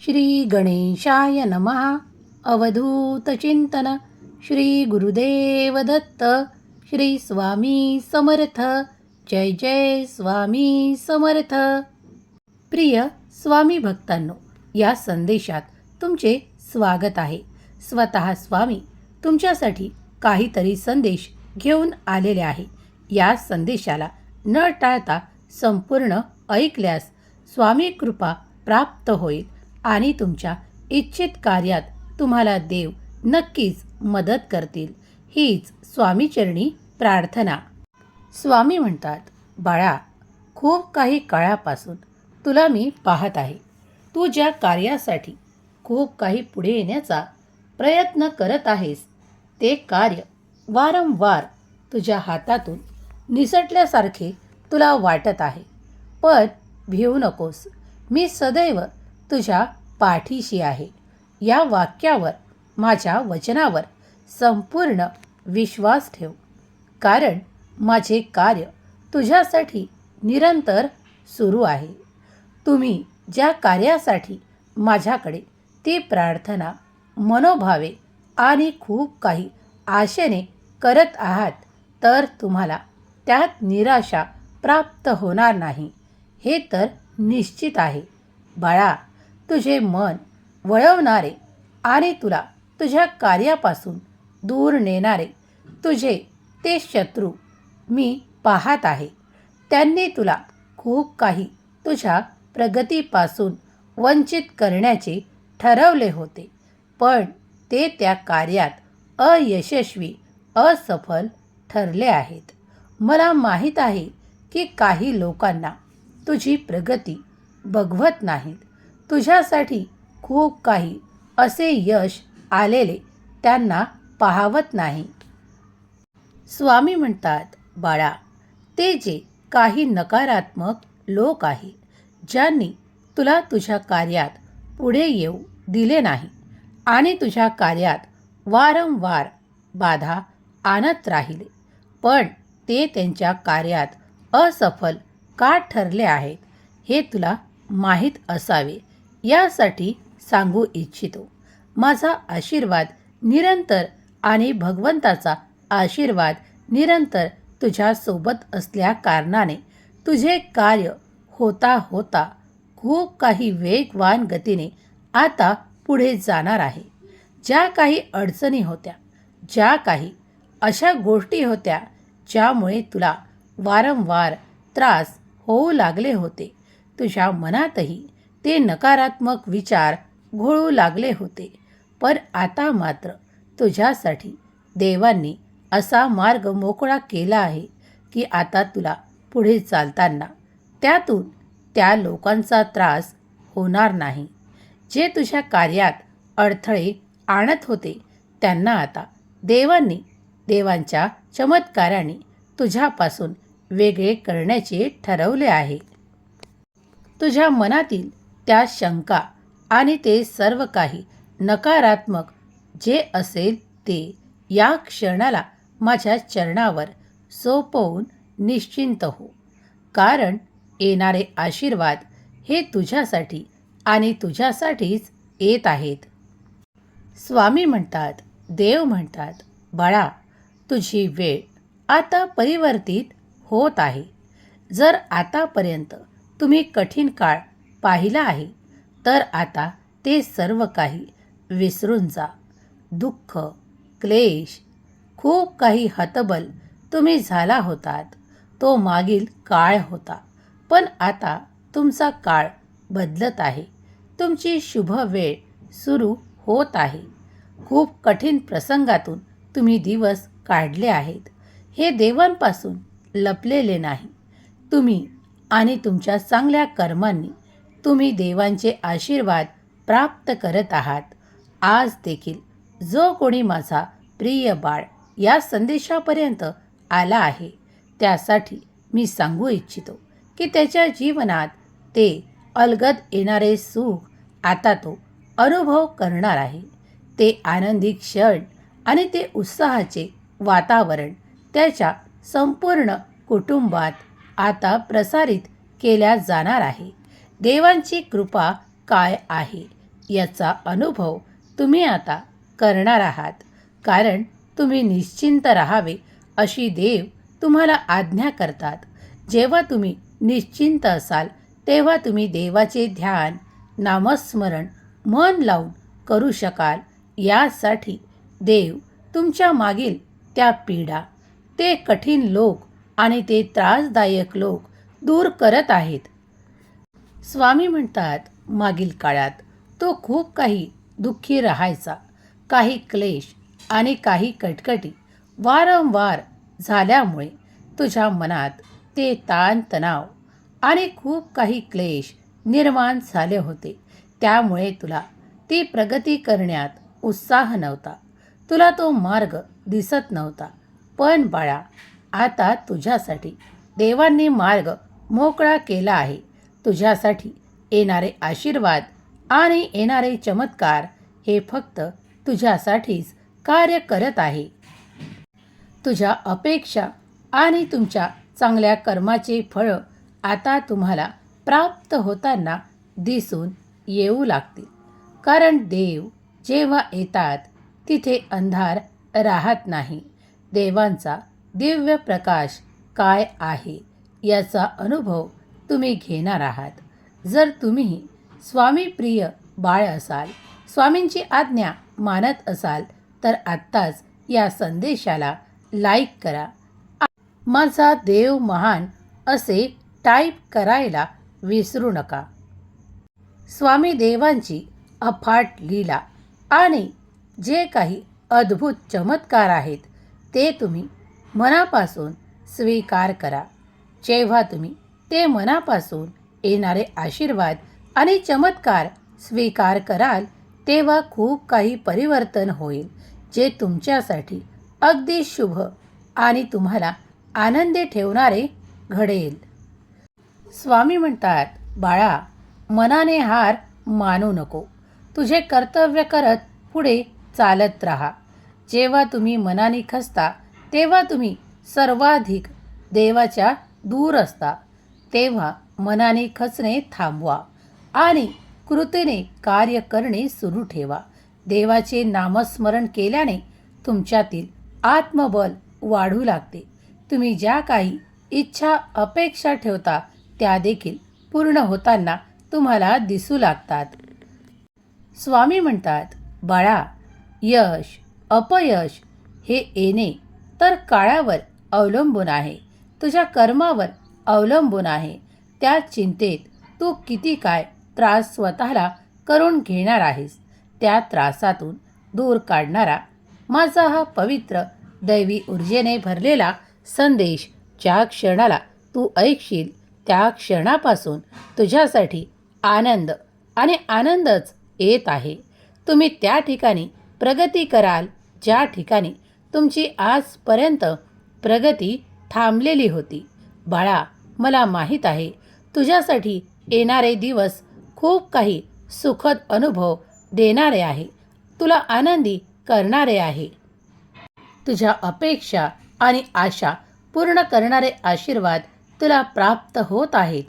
श्री गणेशाय नमः अवधूतचिंतन श्री गुरुदेव दत्त। श्री स्वामी समर्थ। जय जय स्वामी समर्थ। प्रिय स्वामी भक्तांनो या संदेशात तुमचे स्वागत आहे. स्वतः स्वामी तुमच्यासाठी काहीतरी संदेश घेऊन आलेले आहे. या संदेशाला न टाळता संपूर्ण ऐकल्यास स्वामी कृपा प्राप्त होईल. आणि तुमच्या इच्छित कार्यात तुम्हाला देव नक्कीच मदत करतील. हीच स्वामीचरणी प्रार्थना. स्वामी म्हणतात बाळा खूप काही काळापासून तुला मी पाहत आहे. तू ज्या कार्यासाठी खूप काही पुढे येण्याचा प्रयत्न करत आहेस ते कार्य वारंवार तुझ्या हातातून निसटल्यासारखे तुला वाटत आहे. पण भिवू नकोस. मी सदैव तुझ्या पाठीशी आहे. या वाक्यावर माझ्या वचनावर संपूर्ण विश्वास ठेव. कारण माझे कार्य तुझ्यासाठी निरंतर सुरू आहे. तुम्ही ज्या कार्यासाठी माझ्याकडे ती प्रार्थना मनोभावे आणि खूप काही आशेने करत आहात तर तुम्हाला त्यात निराशा प्राप्त होणार नाही. हे तर निश्चित आहे. बाळा तुझे मन वळवणारे आणि तुला तुझ्या कार्यापासून दूर नेणारे तुझे ते शत्रू मी पाहत आहे. त्यांनी तुला खूप काही तुझ्या प्रगतीपासून वंचित करण्याचे ठरवले होते पण ते त्या कार्यात अयशस्वी असफल ठरले आहेत. मला माहीत आहे की काही लोकांना तुझी प्रगती बघवत नाहीत. तुझ्यासाठी खूप काही असे यश आलेले त्यांना पाहावत नाही. स्वामी म्हणतात बाळा ते जे काही नकारात्मक लोक आहे ज्यांनी तुला तुझ्या कार्यात पुढे येऊ दिले नाही आणि तुझ्या कार्यात वारंवार बाधा आणत राहिले पण ते त्यांच्या कार्यात असफल का ठरले आहेत हे तुला माहीत असावे यासाठी सांगू इच्छितो. माझा आशीर्वाद निरंतर आणि भगवंताचा आशीर्वाद निरंतर तुझ्यासोबत असल्या कारणाने तुझे कार्य होता होता खूप काही वेगवान गतीने आता पुढे जाणार आहे. ज्या काही अडचणी होत्या ज्या काही अशा गोष्टी होत्या ज्यामुळे तुला वारंवार त्रास होऊ लागले होते तुझ्या मनातही ते नकारात्मक विचार घोळू लागले होते. पण आता मात्र तुझ्यासाठी देवांनी असा मार्ग मोकळा केला आहे की आता तुला पुढे चालताना त्यातून त्या लोकांचा त्रास होणार नाही. जे तुझ्या कार्यात अडथळे आणत होते त्यांना आता देवांनी देवांच्या चमत्काराने तुझ्यापासून वेगळे करण्याचे ठरवले आहे. तुझ्या मनातील त्या शंका आणि ते सर्व काही नकारात्मक जे असेल ते या क्षणाला माझ्या चरणावर सोपवून निश्चिंत हो. कारण येणारे आशीर्वाद हे तुझ्यासाठी आणि तुझ्यासाठीच येत आहेत. स्वामी म्हणतात देव म्हणतात बाळा तुझी वेळ आता परिवर्तित होत आहे. जर आतापर्यंत तुम्ही कठीण काळ पाहिला आहे. तर आता ते सर्व काही विसरून जा. दुःख क्लेश खूप काही हतबल तुम्ही झाला होतात. तो मागील काळ होता. पण आता तुमचा काळ बदलत आहे. तुमची शुभ वेळ सुरू होत आहे. खूप कठीण प्रसंगातून तुम्ही दिवस काढले आहेत. हे देवांपासून लपलेले नाही. तुम्ही आणि तुमच्या चांगल्या कर्मांनी तुम्ही देवांचे आशीर्वाद प्राप्त करत आहात. आज देखील जो कोणी माझा प्रिय बाळ या संदेशापर्यंत आला आहे त्यासाठी मी सांगू इच्छितो की त्याच्या जीवनात ते अलगद येणारे सुख आता तो अनुभव करणार आहे. ते आनंदी क्षण आणि ते उत्साहाचे वातावरण त्याच्या संपूर्ण कुटुंबात आता प्रसारित केल्या जाणार आहे. देवांची कृपा काय आहे? याचा अनुभव तुम्ही आता करणार आहात. कारण तुम्ही निश्चिंत राहावे अशी देव तुम्हाला आज्ञा करतात. जेव्हा तुम्ही निश्चिंत असाल तेव्हा तुम्ही देवाचे ध्यान नामस्मरण मन लावून करू शकाल. यासाठी देव तुमच्या मागील त्या पीडा ते कठीण लोक आणि ते त्रासदायक लोक दूर करत आहेत. स्वामी म्हणतात मागील काळात तो खूप काही दुःखी राहायचा. काही क्लेश आणि काही कटकटी वारंवार झाल्यामुळे तुझ्या मनात ते ताणतणाव आणि खूप काही क्लेश निर्माण झाले होते. त्यामुळे तुला ती प्रगती करण्यात उत्साह नव्हता. तुला तो मार्ग दिसत नव्हता. पण बाळा आता तुझ्यासाठी देवांनी मार्ग मोकळा केला आहे. तुझ्यासाठी येणारे आशीर्वाद आणि येणारे चमत्कार हे फक्त तुझ्यासाठीच कार्य करत आहे. तुझ्या अपेक्षा आणि तुमच्या चांगल्या कर्माचे फळं आता तुम्हाला प्राप्त होताना दिसून येऊ लागतील. कारण देव जेव्हा येतात तिथे अंधार राहत नाही. देवांचा दिव्य प्रकाश काय आहे याचा अनुभव तुम्ही घेणार आहात. जर तुम्ही स्वामीप्रिय बाळ असाल स्वामींची आज्ञा मानत असाल तर आत्ताच या संदेशाला लाईक करा. माझा देव महान असे टाईप करायला विसरू नका. स्वामी देवांची अफाट लीला आणि जे काही अद्भुत चमत्कार आहेत ते तुम्ही मनापासून स्वीकार करा. जेव्हा तुम्ही ते मनापासून येणारे आशीर्वाद आणि चमत्कार स्वीकार कराल तेव्हा खूप काही परिवर्तन होईल जे तुमच्यासाठी अगदी शुभ आणि तुम्हाला आनंदी ठेवणारे घडेल. स्वामी म्हणतात बाळा मनाने हार मानू नको. तुझे कर्तव्य करत पुढे चालत राहा. जेव्हा तुम्ही मनाने खसता तेव्हा तुम्ही सर्वाधिक देवाच्या दूर असता. तेव्हा मनाने खचणे थांबवा आणि कृतीने कार्य करणे सुरू ठेवा. देवाचे नामस्मरण केल्याने तुमच्यातील आत्मबल वाढू लागते. तुम्ही ज्या काही इच्छा अपेक्षा ठेवता त्या देखील पूर्ण होताना तुम्हाला दिसू लागतात. स्वामी म्हणतात बाळा यश अपयश हे येणे तर काळावर अवलंबून आहे. तुझ्या कर्मावर अवलंबून आहे. त्या चिंतेत तू किती काय त्रास स्वतःला करून घेणार आहेस त्या त्रासातून दूर काढणारा माझा हा पवित्र दैवी ऊर्जेने भरलेला संदेश ज्या क्षणाला तू ऐकशील त्या क्षणापासून तुझ्यासाठी आनंद आणि आनंदच येत आहे. तुम्ही त्या ठिकाणी प्रगती कराल ज्या ठिकाणी तुमची आजपर्यंत प्रगती थांबलेली होती. बाळा मला माहीत आहे. तुझ्यासाठी येणारे दिवस खूप काही सुखद अनुभव देणारे आहे. तुला आनंदी करणारे आहे. तुझ्या अपेक्षा आणि आशा पूर्ण करणारे आशीर्वाद तुला प्राप्त होत आहेत.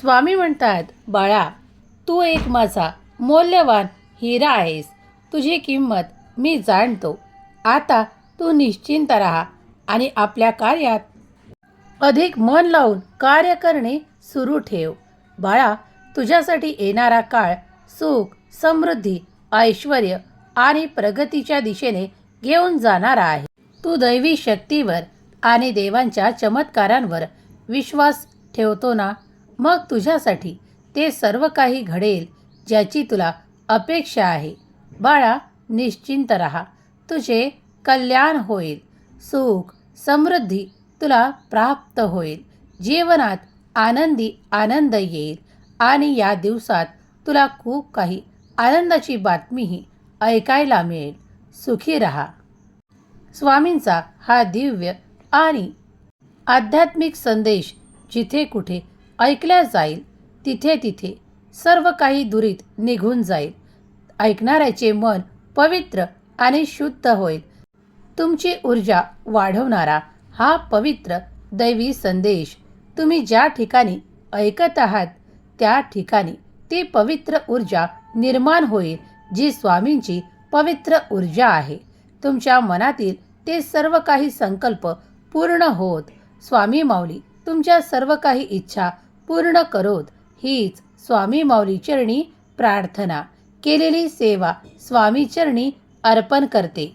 स्वामी म्हणतात बाळा तू एक माझा मौल्यवान हिरा आहेस. तुझी किंमत मी जाणतो. आता तू निश्चिंत राहा आणि आपल्या कार्यात अधिक मन लावून कार्य करणे सुरू ठेव. बाळा तुझ्यासाठी येणारा काळ सुख समृद्धी ऐश्वर आणि प्रगतीच्या दिशेने घेऊन जाणारा आहे. तू दैवी शक्तीवर आणि देवांच्या चमत्कारांवर विश्वास ठेवतो ना? मग तुझ्यासाठी ते सर्व काही घडेल ज्याची तुला अपेक्षा आहे. बाळा निश्चिंत राहा. तुझे कल्याण होईल. सुख समृद्धी तुला प्राप्त होईल. जीवनात आनंदी आनंद येईल. आणि या दिवसात तुला खूप काही आनंदाची बातमीही ऐकायला मिळेल. सुखी रहा. स्वामींचा हा दिव्य आणि आध्यात्मिक संदेश जिथे कुठे ऐकल्या जाईल तिथे तिथे सर्व काही दुरीत निघून जाईल. ऐकणाऱ्याचे मन पवित्र आणि शुद्ध होईल. तुमची ऊर्जा वाढवणारा हा पवित्र दैवी संदेश तुम्ही ज्या ठिकाणी ऐकत आहात त्या ठिकाणी ती पवित्र ऊर्जा निर्माण होईल जी स्वामींची पवित्र ऊर्जा आहे. तुमच्या मनातील ते सर्व काही संकल्प पूर्ण होत. स्वामी माऊली तुमच्या सर्व काही इच्छा पूर्ण करोत. हीच स्वामी माऊली चरणी प्रार्थना. केलेली सेवा स्वामी चरणी अर्पण करते.